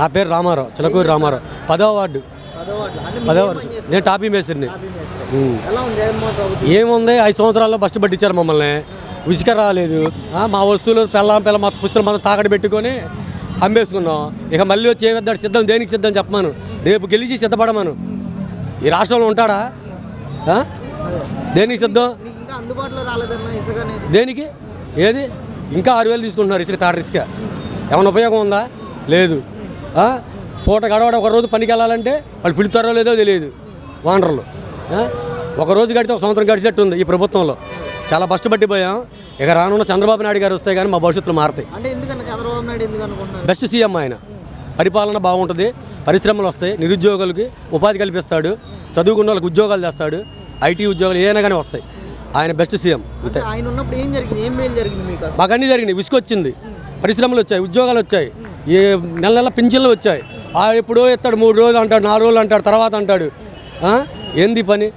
నా పేరు రామారావు చిలకూరి రామారావు. పదవ వార్డు. పదో వార్డు? నేను టాపీ మేస్త్రిని. ఏముంది? ఐదు సంవత్సరాల్లో బస్టు పట్టించారు మమ్మల్ని. ఉసుక రాలేదు. మా వస్తువులు పెళ్ళ పిల్ల మా పుస్తకం మనం తాకడ పెట్టుకొని అమ్మేసుకున్నాం. ఇక మళ్ళీ వచ్చి ఏమిద్దాడు సిద్ధం దేనికి సిద్ధం చెప్పమాను. రేపు గెలిచి సిద్ధపడమను. ఈ రాష్ట్రంలో ఉంటాడా? దేనికి సిద్ధం? ఇసుక దేనికి? ఏది? ఇంకా ఆరు వేలు తీసుకుంటున్నారు ఇసుక తాట ఇసుక. ఏమైనా ఉపయోగం ఉందా? లేదు? పూట గడవడ ఒక రోజు పనికి వెళ్ళాలంటే వాళ్ళు పిలుతారో లేదో తెలియదు. వానరులు? ఒక రోజు గడితే ఒక సంవత్సరం గడిచేట్టు ఉంది ఈ ప్రభుత్వంలో. చాలా కష్టపట్టిపోయాం ఇక రానున్న చంద్రబాబు నాయుడు గారు వస్తే కానీ మా భవిష్యత్తులో మారుతాయి. అంటే ఎందుకన్నా చంద్రబాబు నాయుడు ఎందుకు అనుకుంటున్నారు? బెస్ట్ సీఎం ఆయన. పరిపాలన బాగుంటుంది. పరిశ్రమలు వస్తాయి. నిరుద్యోగులకి ఉపాధి కల్పిస్తాడు. చదువుకున్న వాళ్ళకి ఉద్యోగాలు చేస్తాడు. ఐటీ ఉద్యోగాలు ఏమైనా కానీ వస్తాయి. ఆయన బెస్ట్ సీఎం అంతే అంటే ఆయన ఉన్నప్పుడు ఏం జరిగింది? ఏం మేలు జరిగింది? మాకు? అన్నీ జరిగినాయి. విసుకొచ్చింది పరిశ్రమలు వచ్చాయి ఉద్యోగాలు వచ్చాయి. ఏ నెల నెల పింఛన్లు వచ్చాయి. ఆ ఎప్పుడో ఎత్తాడు మూడు రోజులు అంటాడు నాలుగు రోజులు అంటాడు తర్వాత అంటాడు? ఏంది పని?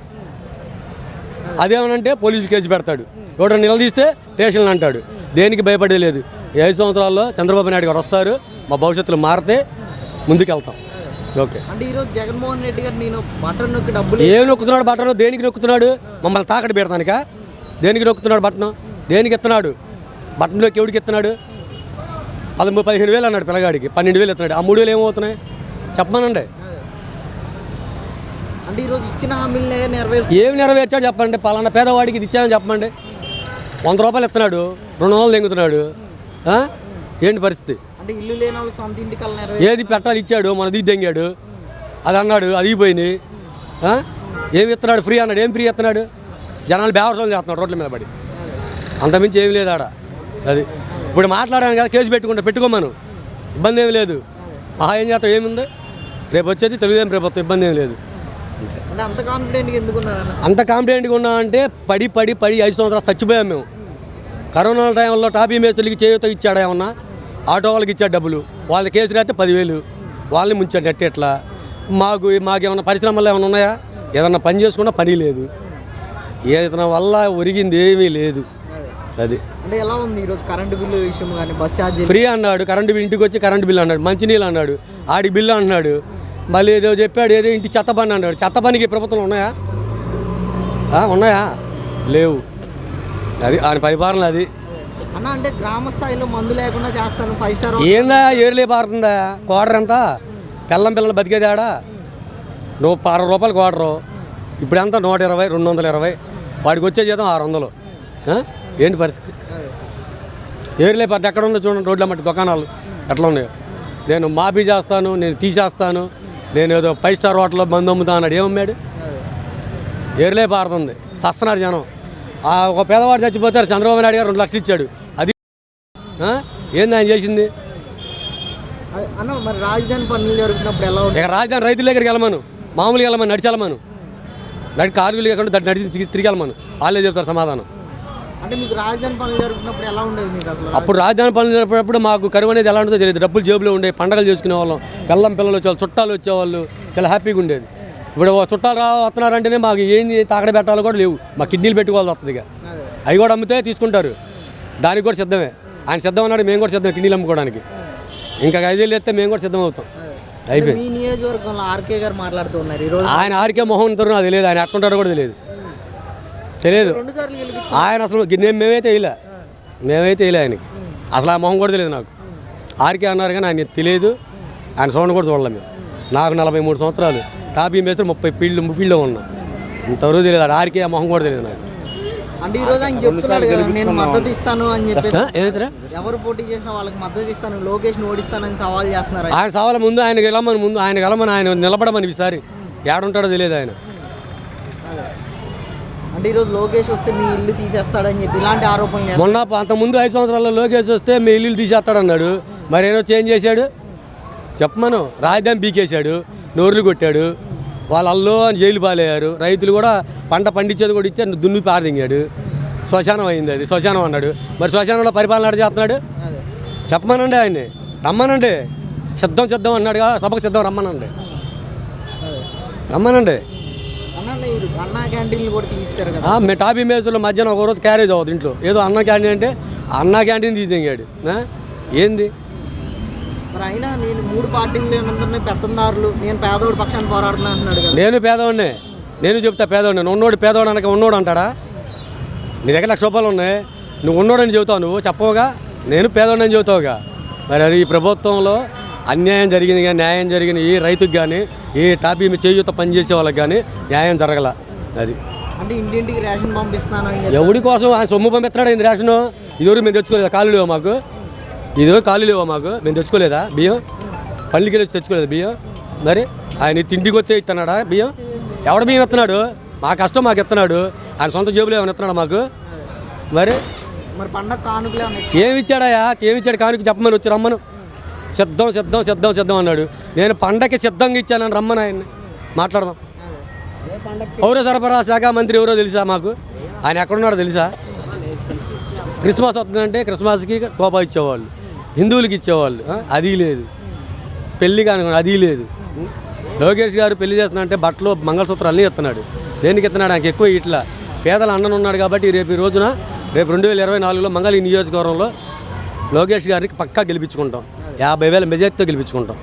అదేమనంటే పోలీసు కేసు పెడతాడు. ఎవడో నిలదీస్తే స్టేషన్లు అంటాడు. దేనికి భయపడేలేదు ఐదు సంవత్సరాల్లో చంద్రబాబు నాయుడు గారు వస్తారు మా భవిష్యత్తులో మారితే ముందుకెళ్తాం. ఓకే. అంటే ఈరోజు జగన్మోహన్ రెడ్డి గారు నేను బటన్ నొక్కి డబ్బులు ఏం నొక్కుతున్నాడు బట్టను దేనికి నొక్కుతున్నాడు? మమ్మల్ని తాకడ పెడతానిక? దేనికి నొక్కుతున్నాడు బట్టను దేనికి ఎత్తున్నాడు? బట్టన్లోకి ఎవడికి ఎత్తున్నాడు? పదమూడు పదిహేను వేలు అన్నాడు పిల్లగాడికి. పన్నెండు వేలు ఎత్తున్నాడు ఆ మూడు వేలు ఏమవుతున్నాయి? చెప్పమనండి. అంటే ఈరోజు ఇచ్చిన హామీలనే నెరవేర్చు ఏమి నెరవేర్చాడు చెప్పండి పలానా పేదవాడికి ఇది ఇచ్చానని చెప్పండి వంద రూపాయలు ఎత్తున్నాడు రెండు వందలు తెంగుతున్నాడు ఆ? ఏంటి పరిస్థితి? అంటే ఇల్లు లేని వాళ్ళకి సొంత నెరవేర్చు ఏది పెట్టాలి ఇచ్చాడు? మన దిగి దెంగాడు. అది అన్నాడు. అది పోయినాయి? ఏమి ఇస్తున్నాడు? ఫ్రీ అన్నాడు. ఏం ఫ్రీ ఇస్తున్నాడు? జనాలు బేవసం చేస్తున్నాడు రోడ్ల మీద పడి. అంతమించి ఏమి లేదు ఆడ. అది. ఇప్పుడు మాట్లాడాను కదా కేసు పెట్టుకుంటే పెట్టుకోమను. ఇబ్బంది ఏమి లేదు. ఆహా ఏం చేస్తాం ఏముంది? రేపు వచ్చేది తెలుగుదేశం ప్రభుత్వం ఇబ్బంది ఏమి లేదు. అంత కాన్ఫిడెంట్గా ఎందుకున్నారన్న అంత కాంపిటెంట్గా ఉన్నా అంటే పడి పడి పడి ఐదు సంవత్సరాలు చచ్చిపోయాం మేము. కరోనా టైంలో టాపీ మేస్తులకి చేయూత ఇచ్చాడా ఏమన్నా? ఆటో వాళ్ళకి ఇచ్చాడు డబ్బులు. వాళ్ళ కేసు రాస్తే పదివేలు. వాళ్ళని ముంచాడు నెట్ ఎట్లా? మాకు మాకేమన్నా పరిశ్రమలు ఏమైనా ఉన్నాయా? ఏదన్నా పని చేసుకున్నా పని లేదు. ఏదైనా వల్ల ఒరిగింది ఏమీ లేదు. అదే. అంటే ఎలా ఉంది ఈరోజు కరెంటు బిల్లు విషయం కానీ బస్ ఛార్జీలు? ఫ్రీ అన్నాడు కరెంటు బిల్ ఇంటికి వచ్చి కరెంటు బిల్ అన్నాడు మంచినీళ్ళు అన్నాడు ఆడి బిల్లు అన్నాడు మళ్ళీ ఏదో చెప్పాడు ఏదో ఇంటి చెత్త పని అన్నాడు. చెత్త పనికి ప్రభుత్వం ఉన్నాయా? ఉన్నాయా? లేవు. అది ఆయన పరిపాలన అది. అన్న అంటే గ్రామ స్థాయిలో మందు లేకుండా చేస్తాను ఫైవ్ స్టార్ ఏందా ఏరులే పారుతుందా? క్వార్టర్ ఎంత? పిల్లం పిల్లలు బతికేదాడా నువ్వు అరవై రూపాయలు క్వార్టరు ఇప్పుడు ఎంత? నూట ఇరవై రెండు వందల ఇరవై. వాడికి వచ్చే జీతం ఆరు వందలు? ఏంటి పరిస్థితి? ఏరులే పార్టీ ఎక్కడ ఉందో చూడండి రోడ్ల మట్టి దుకాణాలు. ఎట్లా ఉన్నాయో. నేను మాఫీ చేస్తాను నేను తీసేస్తాను నేను ఏదో ఫైవ్ స్టార్ హోటల్లో మందు అమ్ముతా అన్నాడు. ఏమమ్మాడు? ఏరులే పారుతుంది సస్తున్నారు జనం. ఆ ఒక పేదవాడు చచ్చిపోతారు చంద్రబాబు నాయుడు గారు రెండు లక్షలు ఇచ్చాడు. అది? ఏంది ఆయన చేసింది? అన్న మరి రాజధాని పనులు జరుగుతున్నప్పుడు ఎలా ఇక రాజధాని రైతుల దగ్గరికి వెళ్ళమను. మామూలుగా వెళ్ళమని నడిచి వెళ్ళమను. దానికి కార్మికులు ఎక్కడ నడిచి తిరిగి వెళ్ళమను. వాళ్ళే చెప్తారు సమాధానం. అంటే మీకు రాజధాని పనులు జరుగుతున్నప్పుడు ఎలా ఉండేది మీకు అసలు? అప్పుడు రాజధాని పనులు జరిపేటప్పుడు మాకు కరువు అనేది ఎలా ఉంటుందో తెలియదు. డబ్బులు జేబులో ఉండే పండగలు చేసుకునే వాళ్ళం. పిల్లం పిల్లలు వచ్చేవాళ్ళు చుట్టాలు వచ్చేవాళ్ళు చాలా హ్యాపీగా ఉండేది. ఇప్పుడు చుట్టాలు రా వస్తున్నారంటేనే మాకు ఏంది తాకడ పెట్టాలో కూడా లేవు. మా కిడ్నీలు పెట్టుకోవాల్సి వస్తుంది ఇక. అవి కూడా అమ్మితే తీసుకుంటారు. దానికి కూడా సిద్ధమే. ఆయన సిద్ధం అన్నాడు మేము కూడా సిద్ధం కిడ్నీలు అమ్ముకోవడానికి. ఇంకా ఐదేళ్ళు ఎత్తే మేము కూడా సిద్ధం అవుతాం. అయిపోయింది. ఆయన ఆరికే మొహం తరు నాకు తెలియదు. ఆయన ఎట్టుంటాడో కూడా తెలియదు. తెలియదు రెండు సార్లు గెలిపించి. ఆయన అసలు నేను మేమైతే వేయలే మేమైతే వేయలే ఆయనకి. అసలు ఆ మొహం కూడా తెలియదు నాకు. ఆర్కే అన్నారు కానీ ఆయన తెలియదు ఆయన చూడండి కూడా చూడలే మేము. నాకు నలభై మూడు సంవత్సరాలు. టాపీ మేస్త్రి ముప్పై ఫీల్డ్ ఫీల్డ్లో ఉన్నా. ఇంతవరకు తెలియదు ఆడ ఆర్కే ఆ మొహం కూడా తెలియదు నాకు. అంటే ఈ రోజు ఆయన చెప్తున్నాడు కదా నేను మద్దతు ఇస్తాను అని చెప్పేసి. ఎవరు పోటీ చేసినా వాళ్ళకి మద్దతు ఇస్తాను లోకేష్ ఓడిస్తానని సవాల్ చేస్తున్నారు? ఆయన సవాల ముందు ఆయనకి వెళ్ళమని ముందు ఆయన వెళ్ళమని ఆయన నిలబడమని ఈసారి. ఏడుంటాడో తెలియదు ఆయన. అంటే ఈరోజు లోకేష్ వస్తే మీ ఇల్లు తీసేస్తాడని చెప్పి ఇలాంటి ఆరోపణలు చేస్తున్నారు. మొన్న అంత ముందు ఐదు సంవత్సరాల్లో లోకేష్ వస్తే మీ ఇల్లు తీసేస్తాడన్నాడు మరి ఏదో చేంజ్ చేశాడు? చెప్పమను. రాజధాని బీకేశాడు. నోర్లు కొట్టాడు. వాళ్ళు అల్లో అని జైలు పాలయ్యారు. రైతులు కూడా పంట పండించేది కూడా ఇచ్చి దున్ని పారదింగాడు. శ్మశానం అయింది అది. శ్మశానం అన్నాడు. మరి శ్మశానంలో పరిపాలన చేస్తున్నాడు? చెప్పమనండి ఆయన్ని. రమ్మనండి. సిద్ధం సిద్ధం అన్నాడు కదా సభకు సిద్ధం రమ్మనండి. రమ్మనండి. అన్న అన్నా క్యాంటీన్లు కూడా తీస్తారు కదా. ఆ, మే టాపీ మేసులో మధ్యాహ్నం ఒక రోజు క్యారేజ్ అవ్వదు ఇంట్లో. ఏదో అన్న క్యాంటీన్ అంటే అన్న క్యాంటీన్ తీసేగాడు ఏంది? మరి అయినా నేను మూడు పార్టీలు అందరినీ పెత్తందారులు నేను పేదోడి పక్షాన్ని పోరాడుతున్నా అంటున్నాడు కదా. నేను పేదవాడిని నేను చెప్తా పేదవాడిని ఉన్నోడు పేదవాడు అనక ఉన్నోడు అంటాడా? నీ దగ్గర లక్ష రూపాయలు ఉన్నాయి. నువ్వు ఉన్నోడని చెబుతావు నువ్వు చెప్పవుగా. నేను పేదవాడిని అని చెబుతావుగా. మరి అది ఈ ప్రభుత్వంలో అన్యాయం జరిగింది కానీ న్యాయం జరిగింది ఏ రైతుకి కానీ ఏ టాపీ చేయూత పనిచేసే వాళ్ళకి కానీ న్యాయం జరగల. అది. అంటే ఇంటింటికి రేషన్ చెప్పి. ఎవడి కోసం? ఆయన సొమ్ము పంపిస్తున్నాడు ఏంది రేషను? ఇదివరకు మేము తెచ్చుకోలేదా? కాలు లేవా మాకు? ఇదివరకు కాలు లేవా మాకు? మేము తెచ్చుకోలేదా? బియ్యం? పల్లికి వెళ్ళి తెచ్చుకోలేదు బియ్యం? మరి ఆయన తిండికి వస్తే ఇస్తున్నాడా బియ్యం? ఎవడ బియ్యం ఇస్తున్నాడు మా కష్టం మాకు ఇస్తున్నాడు ఆయన సొంత జేబులో ఏమైనా ఇస్తున్నాడా మాకు? మరి? మరి పండగ కానుకలే ఏమి ఇచ్చాడయా? ఏమి ఇచ్చాడు? కానుక చెప్పమని వచ్చి రమ్మను. సిద్ధం సిద్ధం సిద్ధం సిద్ధం అన్నాడు. నేను పండగకి సిద్ధంగా ఇచ్చానని రమ్మని ఆయన్ని. మాట్లాడదాం. పౌర సరఫరా శాఖ మంత్రి ఎవరో తెలుసా మాకు? ఆయన ఎక్కడున్నాడో తెలుసా? క్రిస్మస్ వస్తుందంటే క్రిస్మస్కి కోపా ఇచ్చేవాళ్ళు. హిందువులకి ఇచ్చేవాళ్ళు. అది లేదు. పెళ్ళి కానుకోండి అది లేదు. లోకేష్ గారు పెళ్ళి చేస్తున్నాడంటే బట్టలు మంగళసూత్రాలు అన్నీ ఇస్తున్నాడు. దేనికి ఇస్తున్నాడు? ఆయనకి ఎక్కువ ఇట్లా. పేదల అన్నను ఉన్నాడు కాబట్టి రేపు ఈ రోజున రేపు రెండు వేల ఇరవై నాలుగులో మంగళ నియోజకవర్గంలో లోకేష్ గారికి పక్కా గెలిపించుకుంటాం. యాభై వేల మెజార్టీతో గెలిపించుకుంటాం.